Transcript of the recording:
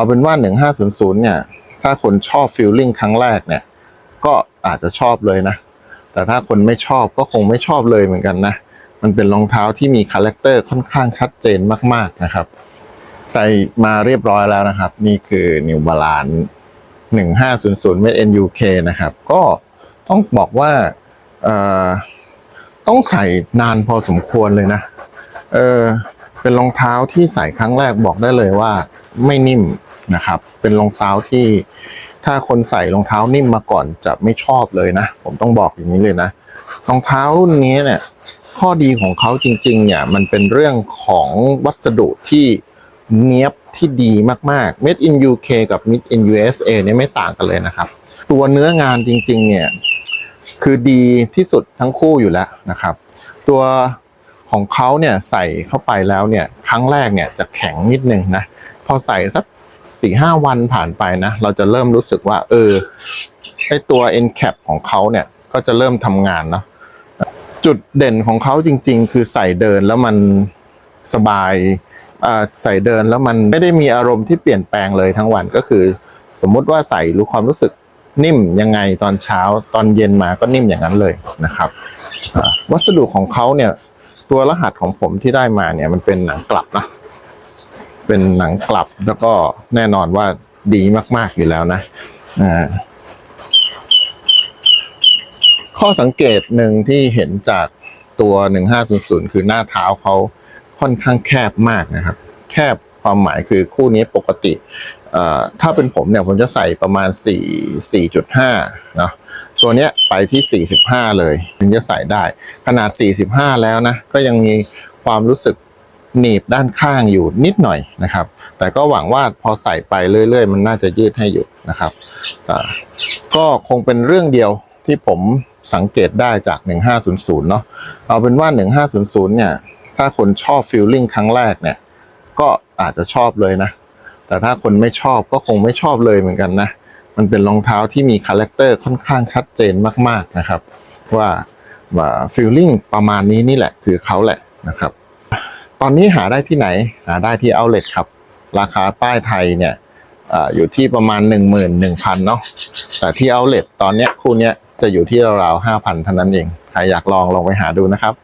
เอาเป็นว่า 1500 เนี่ย ถ้าคนชอบฟิลลิ่งครั้งแรกเนี่ย ก็อาจจะชอบเลยนะ แต่ถ้าคนไม่ชอบก็คงไม่ชอบเลยเหมือนกันนะ มันเป็นรองเท้าที่มีคาแรคเตอร์ค่อนข้างชัดเจนมากๆนะครับ ใส่มาเรียบร้อยแล้วนะครับ นี่คือ New Balance 1500 Made in UK นะครับ ก็ต้องบอกว่าเอ่อต้องใส่นานพอสมควรเลยนะ เออ เป็นรองเท้าที่ใส่ครั้งแรกบอกได้เลยว่าไม่นิ่มนะครับ เป็นรองเท้าที่ถ้าคนใส่รองเท้านิ่มมาก่อนจะไม่ชอบเลยนะ ผมต้องบอกอย่างนี้เลยนะรองเท้ารุ่นนี้เนี่ยข้อดีของเขาจริงๆเนี่ยมันเป็นเรื่องของวัสดุที่เนี้ยบที่ดีมากๆ Made in UK กับ Made in USA เนี่ยไม่ต่างกันเลยนะครับ ตัวเนื้องานจริงๆเนี่ยคือดีที่สุดทั้งคู่อยู่แล้วนะครับ ตัว ของเขาเนี่ยใส่เข้าไปแล้วเนี่ยครั้งแรกเนี่ยจะแข็งนิดนึงนะพอใส่สักสี่ห้าวันผ่านไปนะ เราจะเริ่มรู้สึกว่า เออไอตัว n cap ของเขาเนี่ยก็จะเริ่มทำงานเนาะจุดเด่นของเขาจริง ๆ คือใส่เดินแล้วมันสบายใส่เดินแล้วมันไม่ได้มีอารมณ์ที่เปลี่ยนแปลงเลยทั้งวันก็คือ สมมุติว่าใส่รู้ความรู้สึกนิ่มยังไงตอนเช้าตอนเย็นมาก็นิ่มอย่างนั้นเลยนะครับ วัสดุของเขาเนี่ย ตัวรหัสของผมที่ได้มาเนี่ยมันเป็นหนังกลับนะ เป็นหนังกลับแล้วก็แน่นอนว่าดีมาก ๆอยู่แล้วนะอ่าข้อสังเกตหนึ่งที่เห็นจากตัว 1500 คือหน้าเท้าเขาค่อนข้างแคบมากนะครับ แคบความหมายคือคู่นี้ปกติ ถ้าเป็นผมเนี่ยผมจะใส่ประมาณ 4 4.5นาะ ตัวเนี้ยไปที่ 45 เลย ถึงจะใส่ได้ ขนาด 45 แล้วนะ ก็ยังมีความรู้สึกหนีบด้านข้างอยู่นิดหน่อยนะครับ แต่ก็หวังว่าพอใส่ไปเรื่อยๆ มันน่าจะยืดให้อยู่นะครับก็คงเป็นเรื่องเดียวที่ผมสังเกตได้จาก 1500 เนาะเอาเป็นว่า 1500 เนี่ย ถ้าคนชอบฟิลลิ่งครั้งแรกเนี่ย ก็อาจจะชอบเลยนะ แต่ถ้าคนไม่ชอบก็คงไม่ชอบเลยเหมือนกันนะ มันเป็นรองเท้าที่มีคาแรคเตอร์ค่อนข้างชัดเจนมากๆนะครับ ว่าว่าฟิลลิ่งประมาณนี้นี่แหละคือเขาแหละนะครับ ตอนนี้หาได้ที่ไหนหาได้ที่เอาเล t ครับ ราคาป้ายไทยเนี่ยออยู่ที่ประมาณ 1 1 0 0 0เนาะแต่ที่เอาเล t ตอนเนี้ยคู่เนี้ยจะอยู่ที่ราวๆ5,000เท่านั้นเองใครอยากลองลองไปหาดูนะครับ